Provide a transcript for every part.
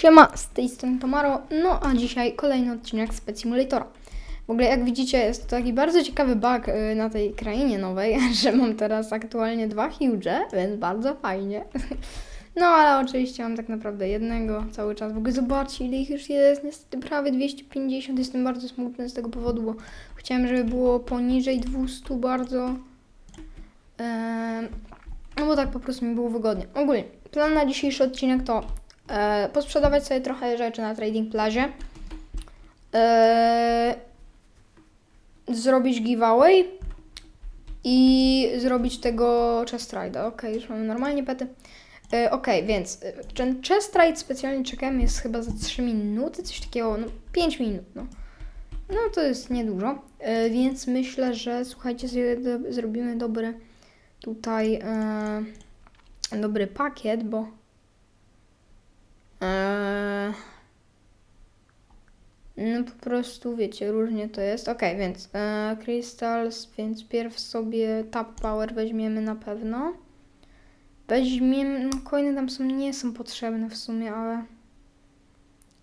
Siema, z tej strony Tomaro, no a dzisiaj kolejny odcinek z Pet Simulatora. W ogóle jak widzicie jest to taki bardzo ciekawy bug y, na tej krainie nowej, że mam teraz aktualnie dwa huge, więc bardzo fajnie. No ale oczywiście mam tak naprawdę jednego cały czas. W ogóle zobaczcie ile ich już jest, niestety prawie 250, jestem bardzo smutny z tego powodu, bo chciałem, żeby było poniżej 200 bardzo. No bo tak po prostu mi było wygodnie. Ogólnie, plan na dzisiejszy odcinek to e, posprzedawać sobie trochę rzeczy na Trading Plazie. E, zrobić giveaway i zrobić tego chest ride'a. Ok, już mamy normalnie pety. E, ok, więc e, ten chest ride specjalnie czekałem jest chyba za 3 minuty, coś takiego, no 5 minut, no. No to jest niedużo, e, więc myślę, że słuchajcie, zrobimy dobry tutaj e, dobry pakiet, bo e, no po prostu wiecie, różnie to jest. Ok, więc e, crystals, więc pierw sobie tap power weźmiemy na pewno. Weźmiemy, no coiny tam są, nie są potrzebne w sumie, ale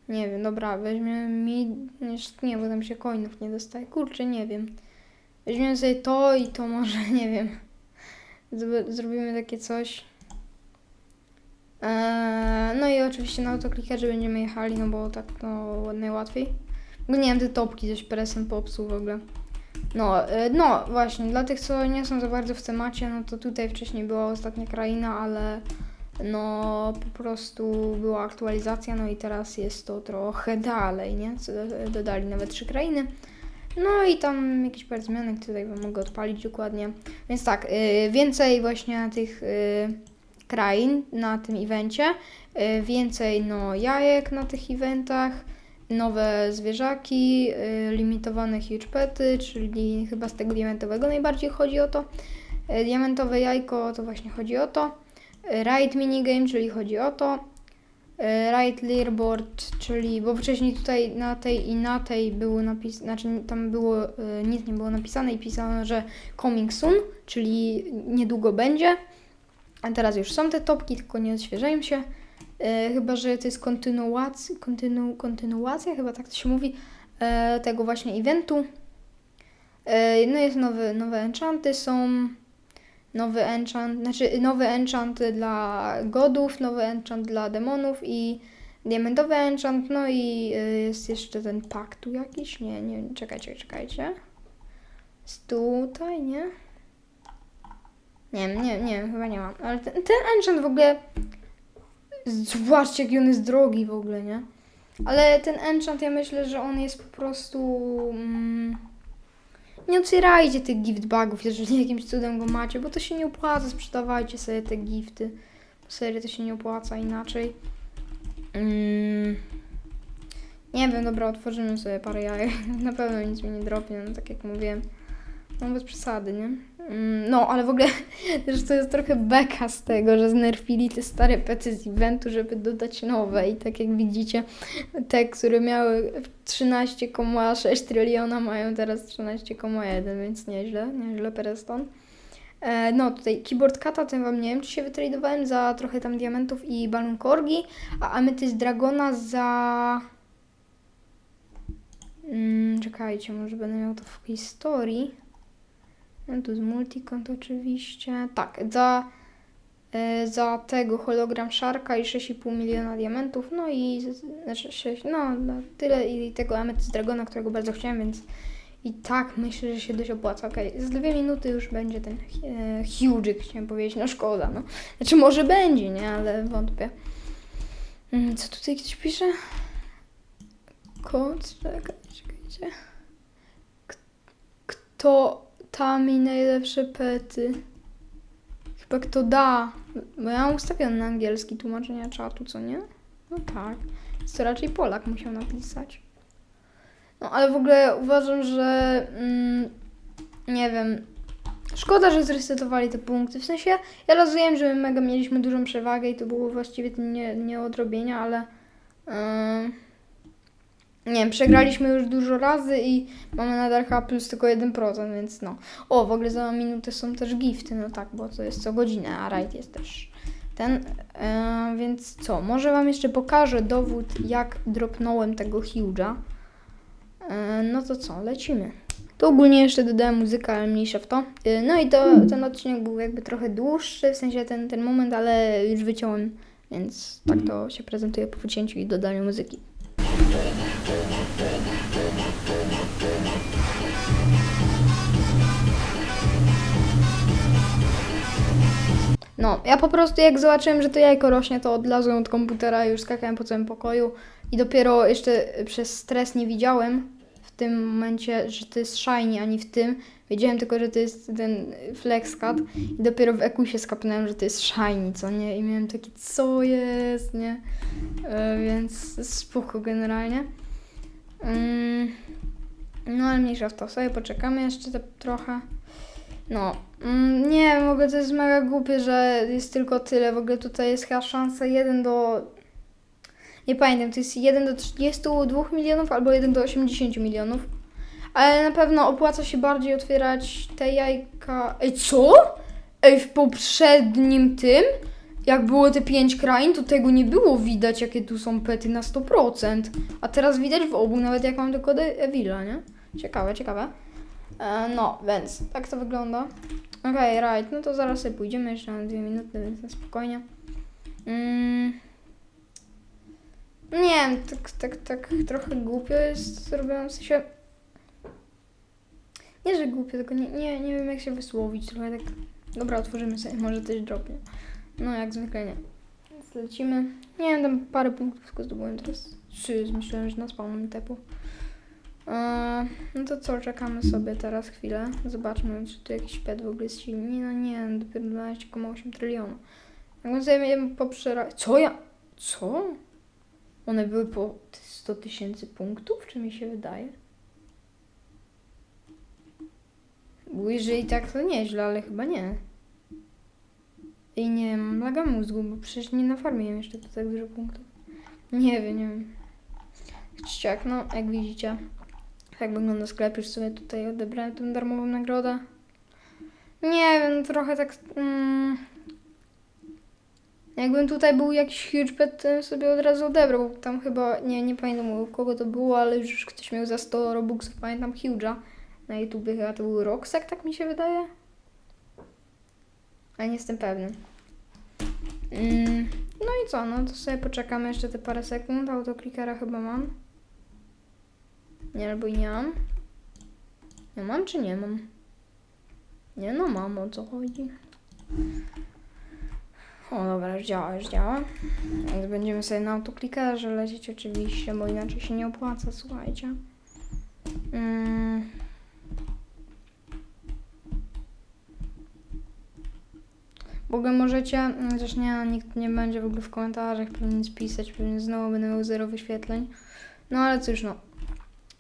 nie wiem, dobra, weźmiemy mi, nie, bo tam się coinów nie dostaje, kurczę, nie wiem. Weźmiemy sobie to i to może, nie wiem. Zro- Zrobimy takie coś. Eee, no i oczywiście na autoklikerze będziemy jechali, no bo tak no najłatwiej. Nie wiem, te topki coś presem popsuł w ogóle. No, e, no właśnie, dla tych co nie są za bardzo w temacie, no to tutaj wcześniej była ostatnia kraina, ale no po prostu była aktualizacja, no i teraz jest to trochę dalej, nie? Do- Dodali nawet trzy krainy. No i tam jakieś parę zmianek tutaj mogę odpalić dokładnie. Więc tak, y, więcej właśnie tych y, krain na tym evencie, y, więcej no jajek na tych eventach, nowe zwierzaki, y, limitowane huge pety, czyli chyba z tego diamentowego najbardziej chodzi o to. Y, Diamentowe jajko to właśnie chodzi o to. Ride minigame, czyli chodzi o to. Ride leaderboard, czyli, bo wcześniej tutaj na tej i na tej było napisane, znaczy tam było, nic nie było napisane i pisano, że coming soon, czyli niedługo będzie. A teraz już są te topki, tylko nie odświeżają się. E, chyba, że to jest kontynuacja, kontynu, kontynuacja, chyba tak to się mówi, e, tego właśnie eventu. E, no jest nowy, nowe enchanty są, nowy enchant, znaczy nowy enchant dla godów, nowy enchant dla demonów i diamentowy enchant, no i e, jest jeszcze ten pak tu jakiś, nie, nie, czekajcie, czekajcie. Jest tutaj, nie? Nie wiem, nie, nie chyba nie mam, ale ten, ten enchant w ogóle Zobaczcie, jaki on jest drogi w ogóle, nie? Ale ten enchant, ja myślę, że on jest po prostu... Mm, nie otwierajcie tych gift bugów, jeżeli jakimś cudem go macie, bo to się nie opłaca, sprzedawajcie sobie te gifty. Bo serio to się nie opłaca inaczej. Mm, nie wiem, dobra, otworzymy sobie parę jajek. Na pewno nic mi nie dropnie, no tak jak mówiłem. No bez przesady, nie? Mm, No, ale w ogóle też to jest trochę beka z tego, że znerfili te stare pety z eventu, żeby dodać nowe i tak jak widzicie, te, które miały 13,6 tryliona mają teraz 13,1, więc nieźle, nieźle Pereston. E, no tutaj keyboard kata, ten wam nie wiem, czy się wytradowałem za trochę tam diamentów i balon korgi, a ametyst dragona za... Mm, czekajcie, może będę miał to w historii. No tu z multicont oczywiście. Tak, za, e, za tego hologram Sharka i 6,5 miliona diamentów. No i z- znaczy 6, no, no tyle i tego Amethyst Dragona, którego bardzo chciałem, więc i tak myślę, że się dość opłaca. Okej, za dwie minuty już będzie ten e, huge, chciałem powiedzieć, no szkoda, no. Znaczy może będzie, nie, ale wątpię. Mm, Co tutaj ktoś pisze? Kod, czekaj, czekajcie. Kto da mi najlepsze pety? Chyba kto da. Bo ja mam ustawiony na angielski tłumaczenia czatu, co nie? No tak. To raczej Polak musiał napisać. No ale w ogóle uważam, że mm, nie wiem. Szkoda, że zresetowali te punkty. W sensie ja rozumiem, że my mega mieliśmy dużą przewagę i to było właściwie nie, nie odrobienia, ale ym, nie wiem, przegraliśmy już dużo razy i mamy nadal chyba plus tylko 1%, więc no. O, w ogóle za minutę są też gifty, no tak, bo to jest co godzinę, a raid jest też ten, e, więc co, może wam jeszcze pokażę dowód, jak dropnąłem tego Huge'a. E, no to co, lecimy. Tu ogólnie jeszcze dodałem muzykę, ale mniejsza w to. E, no i to, ten odcinek był jakby trochę dłuższy, w sensie ten, ten moment, ale już wyciąłem, więc tak to się prezentuje po wycięciu i dodaniu muzyki. No, ja po prostu jak zobaczyłem, że to jajko rośnie, to odlazłem od komputera i już skakałem po całym pokoju. I dopiero jeszcze przez stres nie widziałem w tym momencie, że to jest shiny, ani w tym. Wiedziałem tylko, że to jest ten flexcat i dopiero w EQ się skapnąłem, że to jest shiny, co nie? I miałem taki, co jest, nie? E, więc spoko generalnie. Mm, no ale mniejsza w to, sobie poczekamy jeszcze te trochę. No, mm, nie w ogóle to jest mega głupie, że jest tylko tyle. W ogóle tutaj jest chyba szansa 1 do. Nie pamiętam, to jest 1 do 32 milionów albo 1 do 80 milionów. Ale na pewno opłaca się bardziej otwierać te jajka. Ej, co? Ej, w poprzednim tym, jak było te 5 krain, to tego nie było widać, jakie tu są pety na 100%. A teraz widać w obu, nawet jak mam tylko Evila, nie? Ciekawe, ciekawe. E, no, więc tak to wygląda. Okej, right, no to zaraz sobie pójdziemy jeszcze na dwie minuty, więc na spokojnie. Mm. Nie wiem, tak, tak, tak trochę głupio jest zrobione, w sensie... Nie, że głupio, tylko nie, nie, nie wiem jak się wysłowić, trochę tak... Dobra, otworzymy sobie, może coś dropnie. No, jak zwykle nie. Więc lecimy. Nie wiem, tam parę punktów tylko zdobyłem teraz. Trzy, myślałem, że na spawn mi. Eee, no to co, czekamy sobie teraz chwilę. Zobaczmy, czy tu jakiś pet w ogóle jest silny. No nie, dopiero 12,8 tryliona. Jakbym sobie poprzera... Co ja? Co? One były po 100 tysięcy punktów, czy mi się wydaje? Bo jeżeli tak, to nieźle, ale chyba nie. I nie mam laga mózgu, bo przecież nie nafarmiłem jeszcze tu tak dużo punktów. Nie wiem, nie wiem. Ściak, no, jak widzicie. Tak wygląda sklep, już sobie tutaj odebrałem tę darmową nagrodę. Nie wiem, trochę tak... Mm, jakbym tutaj był jakiś huge pet, to sobie od razu odebrał. Tam chyba, nie, nie pamiętam kogo to było, ale już ktoś miał za 100 robuxów, pamiętam Huge'a. Na YouTubie chyba to był Roxak, tak mi się wydaje. Ale nie jestem pewny. Mm, no i co, no to sobie poczekamy jeszcze te parę sekund. Autoklikera chyba mam. Nie, albo nie mam. Ja mam czy nie mam? Nie, no mam, o co chodzi. O, dobra, już działa, już działa. Więc będziemy sobie na autoklikerze lecieć oczywiście, bo inaczej się nie opłaca, słuchajcie. Mm. W ogóle możecie, chociaż nie, nikt nie będzie w ogóle w komentarzach pewnie nic pisać, pewnie znowu będę miał zero wyświetleń. No ale cóż, no.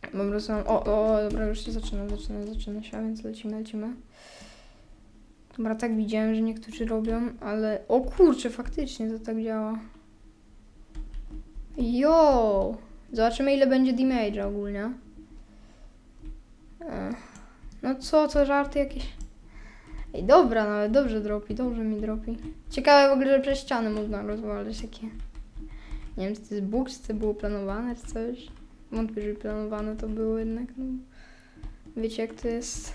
Po prostu mam... O, o, dobra, już się zaczyna, zaczyna, zaczyna się, więc lecimy, lecimy. Dobra, tak widziałem, że niektórzy robią, ale... O kurczę, faktycznie to tak działa. Jo! Zobaczymy ile będzie damage ogólnie. Ech. No co, to żarty jakieś... Ej, dobra, nawet dobrze dropi, dobrze mi dropi. Ciekawe w ogóle, że przez ściany można rozwalać takie... Nie wiem, czy to jest bóg, czy to było planowane, czy coś. Wątpię, że planowane to było jednak, no. Wiecie jak to jest.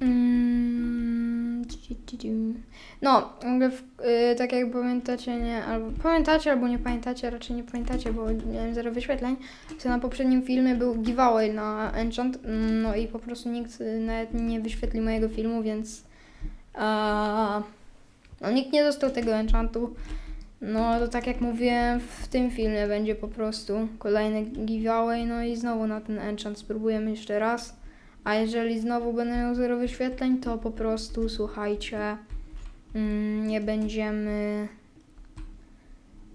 Mm. No, w y, tak jak pamiętacie, nie, albo pamiętacie, albo nie pamiętacie, raczej nie pamiętacie, bo miałem zero wyświetleń, to na poprzednim filmie był giveaway na Enchant, no i po prostu nikt nawet nie wyświetlił mojego filmu, więc a, no, nikt nie dostał tego Enchantu. No to tak jak mówiłem, w tym filmie będzie po prostu kolejny giveaway, no i znowu na ten enchant spróbujemy jeszcze raz. A jeżeli znowu będę miał zero wyświetleń, to po prostu słuchajcie, mm, nie będziemy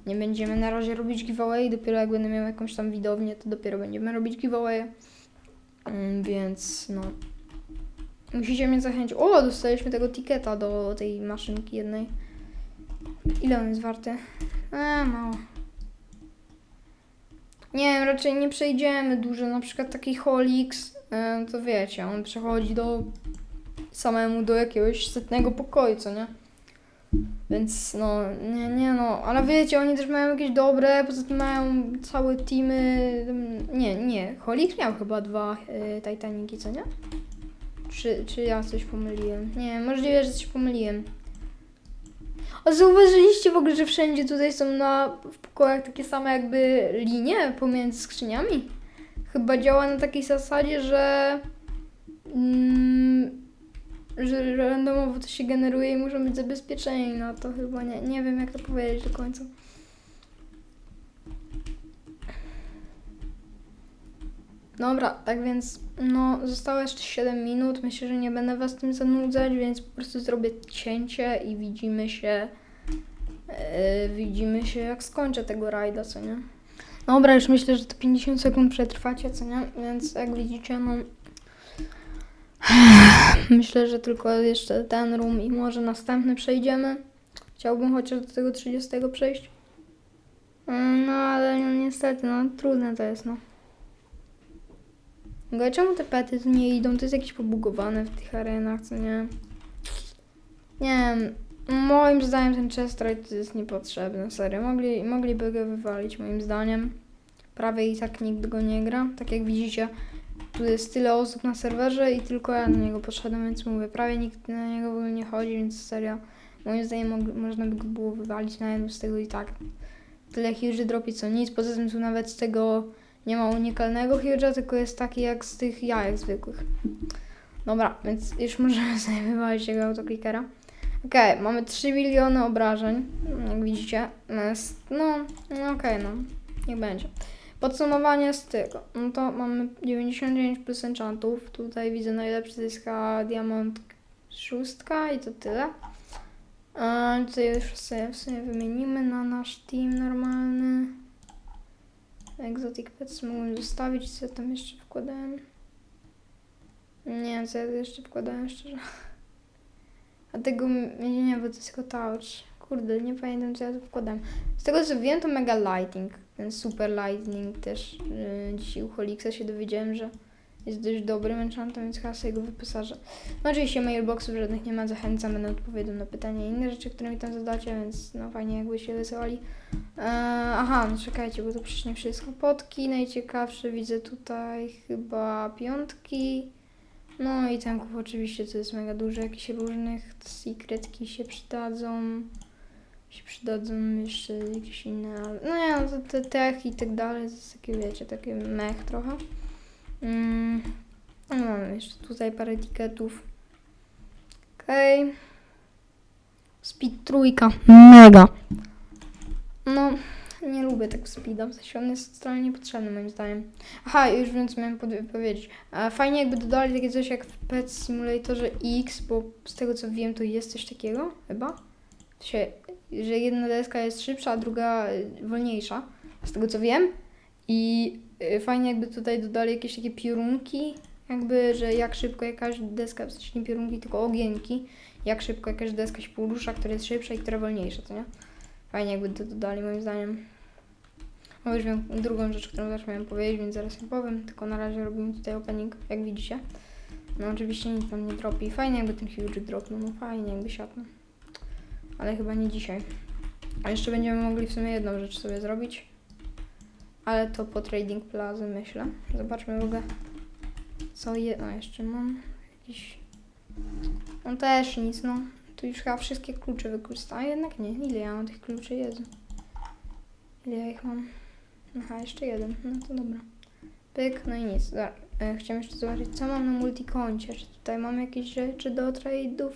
nie będziemy na razie robić giveaway, dopiero jak będę miał jakąś tam widownię, to dopiero będziemy robić giveaway. Mm, więc no. Musicie mnie zachęcić. O, dostaliśmy tego tiketa do tej maszynki jednej. Ile on jest warty? A, mało. Nie wiem, raczej nie przejdziemy dużo. Na przykład taki Holix, e, to wiecie, on przechodzi do samemu do jakiegoś setnego pokoju, co nie? Więc no, nie, nie no, ale wiecie, oni też mają jakieś dobre, poza tym mają całe teamy, nie, nie, Holik miał chyba dwa y, Titaniki, co nie? Czy, czy ja coś pomyliłem? Nie, możliwe, że coś pomyliłem. A zauważyliście w ogóle, że wszędzie tutaj są na, w pokojach takie same jakby linie pomiędzy skrzyniami? Chyba działa na takiej zasadzie, że... Mm, że randomowo to się generuje i muszą być zabezpieczeni na to chyba, nie, nie wiem jak to powiedzieć do końca. Dobra, tak więc no zostało jeszcze 7 minut, myślę, że nie będę was tym zanudzać, więc po prostu zrobię cięcie i widzimy się yy, widzimy się jak skończę tego rajda, co nie? Dobra, już myślę, że to 50 sekund przetrwacie, co nie? Więc jak widzicie, no Myślę, że tylko jeszcze ten room i może następny przejdziemy. Chciałbym chociaż do tego 30 przejść. Mm, No ale no, niestety, no trudne to jest, no. Bo czemu te pety nie idą? To jest jakieś pobugowane w tych arenach, co nie? Nie wiem. Moim zdaniem ten chest ride to jest niepotrzebny, serio. Mogli, mogliby go wywalić, moim zdaniem. Prawie i tak nikt go nie gra. Tak jak widzicie, tu jest tyle osób na serwerze i tylko ja na niego poszedłem, więc mówię, prawie nikt na niego w ogóle nie chodzi, więc serio, moim zdaniem można by go było wywalić na jednym z tego i tak. Tyle huge dropi co nic, poza tym tu nawet z tego nie ma unikalnego huge'a, tylko jest taki jak z tych jajek zwykłych. Dobra, więc już możemy sobie wywalić tego autoklikera. Okej, mamy 3 miliony obrażeń, jak widzicie. No, no okej, no, niech będzie. Podsumowanie z tego. No to mamy 99 plus enchantów. Tutaj widzę najlepszy zyska diamont szóstka i to tyle. A tutaj już sobie w sumie wymienimy na nasz team normalny. Exotic Pets mogłem zostawić, co ja tam jeszcze wkładałem. Nie, co ja jeszcze wkładałem szczerze. A tego, nie, nie, bo to jest tylko touch. Kurde, nie pamiętam co ja tu wkładałem. Z tego co wiem to Mega Lightning, ten Super Lightning też yy, dzisiaj u Holixa się dowiedziałem, że jest dość dobrym enchantem, więc chyba sobie go wyposażę. No oczywiście mailboxów żadnych nie ma, zachęcam, będę odpowiadał na pytania i inne rzeczy, które mi tam zadacie, więc no fajnie jakby się wysyłali. Eee, aha, no czekajcie, bo to przecież nie wszystko. Potki, najciekawsze widzę tutaj chyba piątki. No i tanków oczywiście to jest mega dużo, jakichś różnych secretki się przydadzą się przydadzą jeszcze jakieś inne, ale no nie, no to te tech i tak dalej, to jest takie, wiecie, takie mech trochę. Mm. No mamy jeszcze tutaj parę etykietów. Okej. Okay. Speed trójka. Mega. No, nie lubię tak speeda, w sensie on jest totalnie niepotrzebny moim zdaniem. Aha, już więc miałem powiedzieć. E, Fajnie jakby dodali takie coś jak w Pet Simulatorze X, bo z tego co wiem to jest coś takiego, chyba. Się, że jedna deska jest szybsza, a druga y, wolniejsza, z tego co wiem. I y, fajnie jakby tutaj dodali jakieś takie piorunki, jakby, że jak szybko jakaś deska, w sensie nie piorunki, tylko ogienki, jak szybko jakaś deska się porusza, która jest szybsza i która wolniejsza, co nie? Fajnie jakby to dodali moim zdaniem. No już wiem drugą rzecz, którą też miałem powiedzieć, więc zaraz ją powiem, tylko na razie robimy tutaj opening, jak widzicie. No oczywiście nic tam nie dropi. Fajnie jakby ten huge dropnął, no fajnie jakby siadł. Ale chyba nie dzisiaj. A jeszcze będziemy mogli w sumie jedną rzecz sobie zrobić. Ale to po Trading Plaza myślę. Zobaczmy w ogóle co je... A jeszcze mam jakiś... No też nic, no. Tu już chyba wszystkie klucze wykorzystałem, a jednak nie. Ile ja mam tych kluczy? Jezu. Ile ja ich mam? Aha, jeszcze jeden. No to dobra. Pyk, no i nic. Dobra. E, Chciałem jeszcze zobaczyć, co mam na multikoncie. Czy tutaj mam jakieś rzeczy do trade'ów?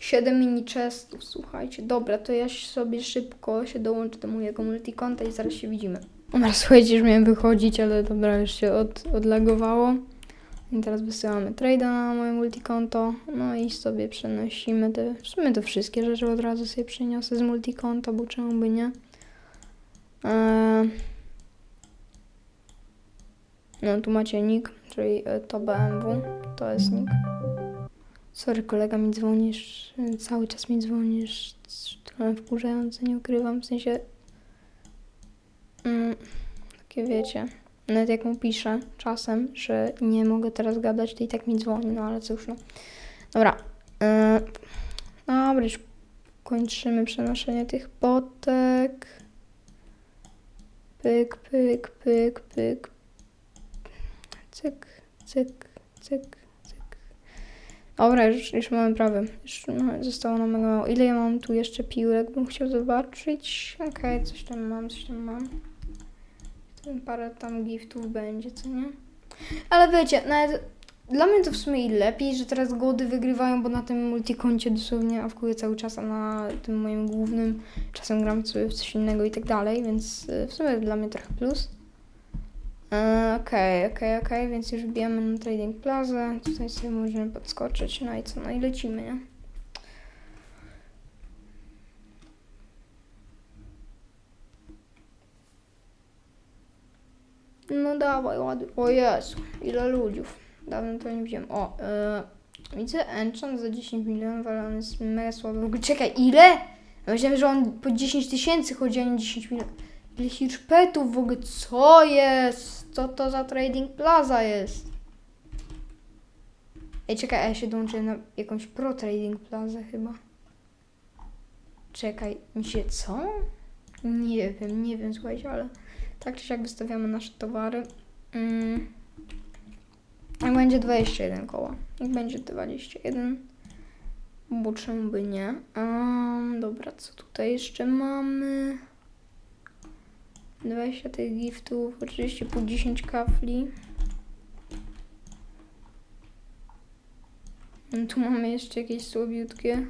7 mini chestów, słuchajcie. Dobra, to ja sobie szybko się dołączę do mojego multikonta i zaraz się widzimy. Dobra, słuchajcie, już miałem wychodzić, ale dobra, już się od, odlagowało. I teraz wysyłamy trade'a na moje multikonto. No i sobie przenosimy te, w sumie te wszystkie rzeczy od razu sobie przeniosę z multikonta, bo czemu by nie. Eee, no tu macie nick, czyli e, to BMW, to jest nick. Sorry, kolega mi dzwonisz, cały czas mi dzwonisz, trochę wkurzające, nie ukrywam, w sensie, mm, takie wiecie, nawet jak mu piszę czasem, że nie mogę teraz gadać, to i tak mi dzwoni, no ale cóż, no. Dobra, E, dobra, już kończymy przenoszenie tych potek. Pyk, pyk, pyk, pyk. Cyk, cyk, cyk, cyk. Dobra, już, już mamy prawie. Już no, zostało nam mega mało. Ile ja mam tu jeszcze piłek? Bym chciał zobaczyć. Okej, coś tam mam, coś tam mam. Tam parę tam giftów będzie, co nie? Ale wiecie, nawet dla mnie to w sumie i lepiej, że teraz gody wygrywają, bo na tym multikoncie dosłownie awkuję cały czas, a na tym moim głównym czasem gram sobie w coś innego i tak dalej, więc y, w sumie dla mnie trochę plus. Okej, okej, okej, więc już wbijamy na Trading Plaza, tutaj sobie możemy podskoczyć, no i co, no i lecimy, nie? No dawaj, ładnie. O Jezu, ile ludziów. Dawno to nie widziałem. O, yy, widzę Enchant za 10 milionów, ale on jest mega słaby. W ogóle czekaj, ile? Ja myślałem, że on po 10 tysięcy chodzi, a nie 10 milionów. Ile huge petów w ogóle? Co jest? Co to za Trading Plaza jest? Ej, czekaj, ja się dołączę na jakąś Pro Trading Plaza chyba. Czekaj, mi się co? Nie wiem, nie wiem, słuchajcie, ale tak czy siak wystawiamy nasze towary. Mm. Jak będzie 21 koła. Jak będzie 21. Bo czemu by nie? Um, dobra, co tutaj jeszcze mamy? 20 tych giftów, oczywiście po 10 kafli. Tu mamy jeszcze jakieś słabiutkie.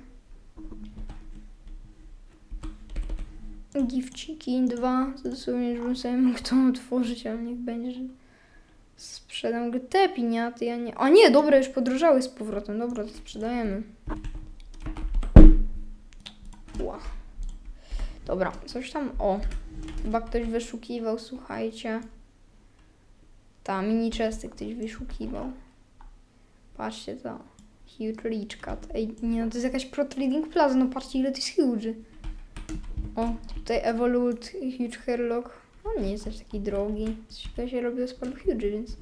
Gifciki, dwa. Dosłownie, żebym sobie mógł to otworzyć, ale niech będzie, że sprzedam go. Te piniaty, ja nie... A nie, dobra, już podrożały z powrotem. Dobra, to sprzedajemy. Ła. Dobra, coś tam... O, chyba ktoś wyszukiwał, słuchajcie. Ta, mini chesty ktoś wyszukiwał. Patrzcie to. Huge Cat. Ej, nie no, to jest jakaś Pro Trading Plaza, no patrzcie ile to jest huge. O, tutaj Evolute Huge Hairlock. On nie jest też taki drogi. To się robiło z paru huge, więc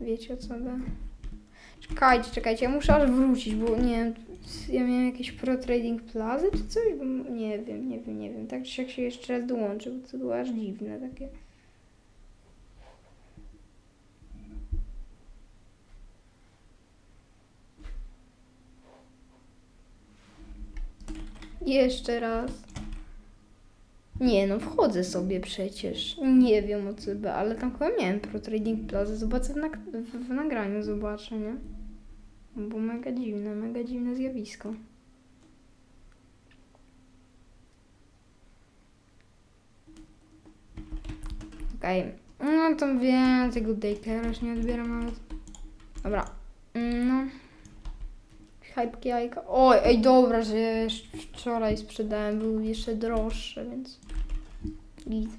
wiecie o co by. Czekajcie, czekajcie, ja muszę aż wrócić, bo nie ja miałem jakieś pro trading plazy czy coś, nie wiem, nie wiem, nie wiem. Tak czy jak się jeszcze raz dołączę, bo to było aż dziwne takie. Jeszcze raz. Nie no, wchodzę sobie przecież. Nie wiem o co by, ale tam chyba miałem Pro Trading Plaza. Zobaczę w, nag- w, w nagraniu, zobaczę, nie? Bo mega dziwne, mega dziwne zjawisko. Okej. No to wiem, tego daycare'a już nie odbieram nawet. Dobra. No. Hype jajka. Oj, ej dobra, że wczoraj sprzedałem, był jeszcze droższy, więc... Git.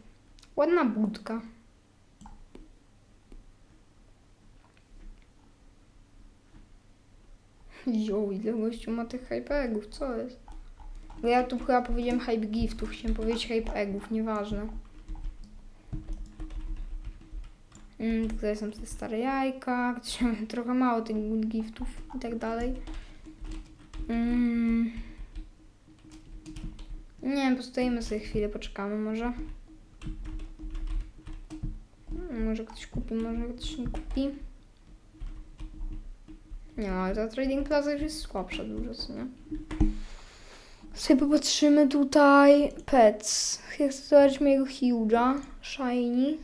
Ładna budka. Jo, ile gościu ma tych hype eggów, co jest? Bo ja tu chyba powiedziałem hype giftów, chciałem powiedzieć hype eggów, nieważne. Mm, tutaj są te stare jajka, trochę mało tych good giftów i tak dalej. Mm. Nie wiem, postoimy sobie chwilę, poczekamy może. Mm, Może ktoś kupi, może ktoś nie kupi. Nie, ale ta Trading Plaza już jest słabsza dużo, co nie? Sobie popatrzymy tutaj. Pets. Ja chcę zobaczyć mojego Huge'a. Shiny.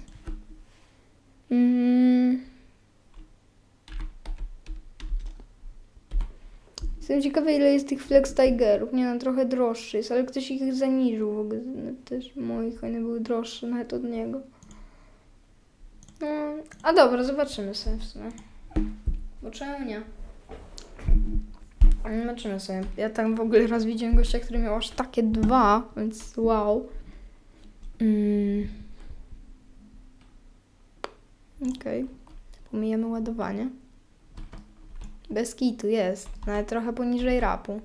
Mm. Jestem ciekawa ile jest tych Flex Tigerów. Nie no, trochę droższy jest, ale ktoś ich zaniżył w ogóle. No, Też moich, one były droższe nawet od niego. No, a dobra, zobaczymy sobie w sumie. Bo czemu nie? Zobaczymy sobie. Ja tam w ogóle raz widziałem gościa, który miał aż takie dwa, więc wow. Mm. Okej. Pomijamy ładowanie. Bez kitu jest. Nawet trochę poniżej rapu.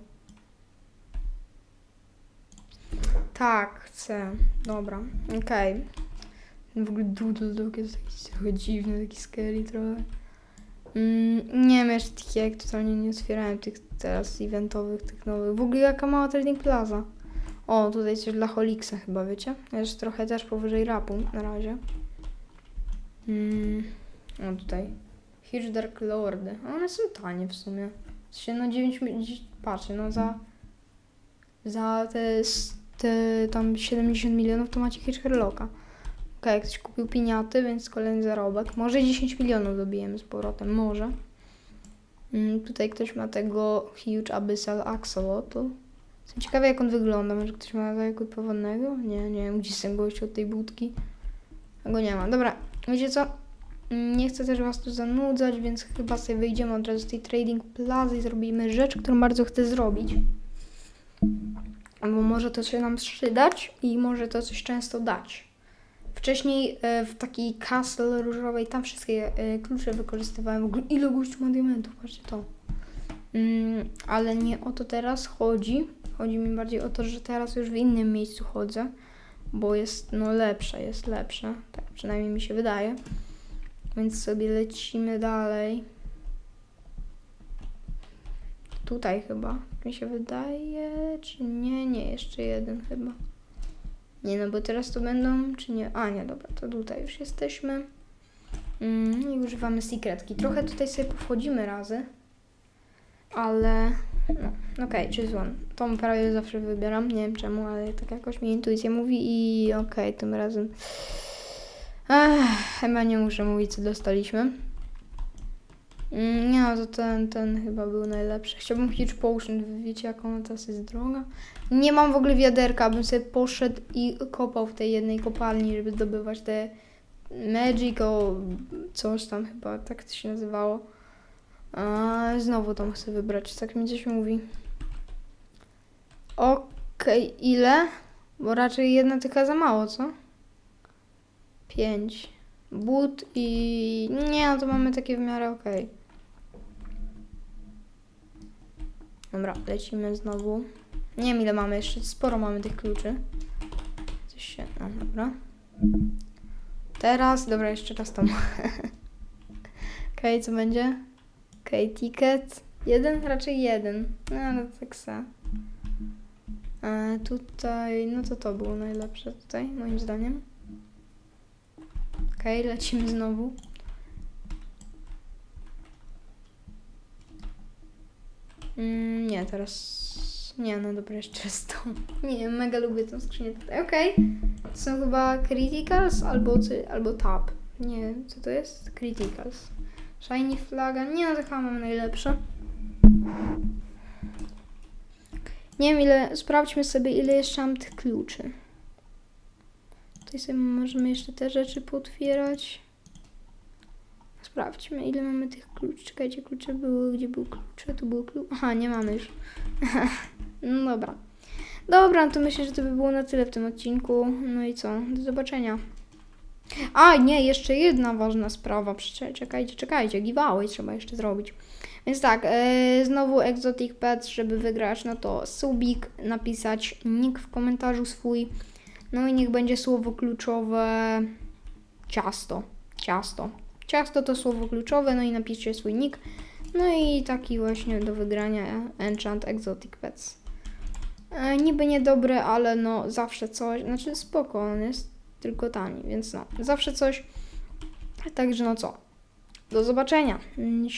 Tak, chcę. Dobra, okej. W ogóle Doodle Dog jest taki trochę dziwny, taki scary trochę. Mm, nie wiem, jeszcze tych jak totalnie nie otwierałem tych teraz eventowych, tych nowych. W ogóle jaka mała trading plaza. O, tutaj coś dla Holixa chyba, wiecie? Jest trochę też powyżej rapu na razie. Mm, o, tutaj. Huge Dark Lordy. One są tanie w sumie. Sensie, no 9 mi- dzi- patrzę, no za za te, te tam 70 milionów to macie Huge Jak ktoś kupił piniaty, więc kolejny zarobek. Może 10 milionów dobijemy z powrotem, może. Mm, tutaj ktoś ma tego Huge Abyssal Axolotl. Jestem jak on wygląda, może ktoś ma takiego powodnego? Nie, nie wiem, gdzie jest ten gość od tej budki. A go nie ma. Dobra, wiecie co? Mm, Nie chcę też was tu zanudzać, więc chyba sobie wyjdziemy od razu z tej trading plazy i zrobimy rzecz, którą bardzo chcę zrobić. Bo może to się nam przydać i może to coś często dać. Wcześniej e, w takiej castle różowej tam wszystkie e, klucze wykorzystywałem. Ile gościu ma patrzcie to. Mm, ale nie o to teraz chodzi. Chodzi mi bardziej o to, że teraz już w innym miejscu chodzę, bo jest no lepsze, jest lepsze. Tak przynajmniej mi się wydaje. Więc sobie lecimy dalej. Tutaj chyba, mi się wydaje, czy nie? Nie, jeszcze jeden chyba. Nie, no bo teraz to będą, czy nie? A, nie, dobra, to tutaj już jesteśmy. Mm, I używamy secretki. Trochę tutaj sobie powchodzimy razy, ale no, okej, okay, one. Tą prawie zawsze wybieram, nie wiem czemu, ale tak jakoś mi intuicja mówi i okej, tym razem Ech, chyba nie muszę mówić, co dostaliśmy. Mm, Nie no, to ten, ten chyba był najlepszy. Chciałbym Huge Potion, wiecie jak ona teraz jest droga? Nie mam w ogóle wiaderka, abym sobie poszedł i kopał w tej jednej kopalni, żeby zdobywać te Magic o coś tam chyba, tak to się nazywało. A, znowu tam chcę wybrać, tak mi coś mówi. Okej, ile? Bo raczej jedna tylko za mało, co? Pięć. But i... Nie, no to mamy takie w miarę okej. Dobra, lecimy znowu. Nie wiem ile mamy jeszcze, sporo mamy tych kluczy. Coś się... No, dobra. Teraz, dobra, jeszcze raz tam. Okej, co będzie? Okej, ticket. Jeden? Raczej jeden. No, ale tak se. E, tutaj, no to to było najlepsze tutaj, moim zdaniem. Okej, lecimy znowu. Mm, nie, teraz... Nie, no dobra, jeszcze raz to. Nie mega lubię tą skrzynię tutaj. Okej. To są chyba Criticals albo, albo Tab. Nie co to jest? Criticals. Shiny flaga. Nie, no to chyba mam najlepsze. Nie wiem ile... Sprawdźmy sobie, ile jeszcze mam tych kluczy. Tutaj sobie możemy jeszcze te rzeczy potwierać. Sprawdźmy, ile mamy tych kluczy. Czekajcie, klucze były, gdzie był klucze? Tu był klucz. Aha, nie mamy już. no dobra. Dobra, to myślę, że to by było na tyle w tym odcinku. No i co? Do zobaczenia. A, nie, jeszcze jedna ważna sprawa. Czekajcie, czekajcie. Giveaway trzeba jeszcze zrobić. Więc tak, e, znowu Exotic Pets, żeby wygrać, no to subik, napisać nick w komentarzu swój. No i niech będzie słowo kluczowe ciasto. Ciasto. Ciasto to słowo kluczowe, no i napiszcie swój nick. No i taki właśnie do wygrania Enchant Exotic Pets. E, niby niedobry, ale no zawsze coś, znaczy spoko, on jest tylko tani, więc no, zawsze coś. Także no co, do zobaczenia. Mm.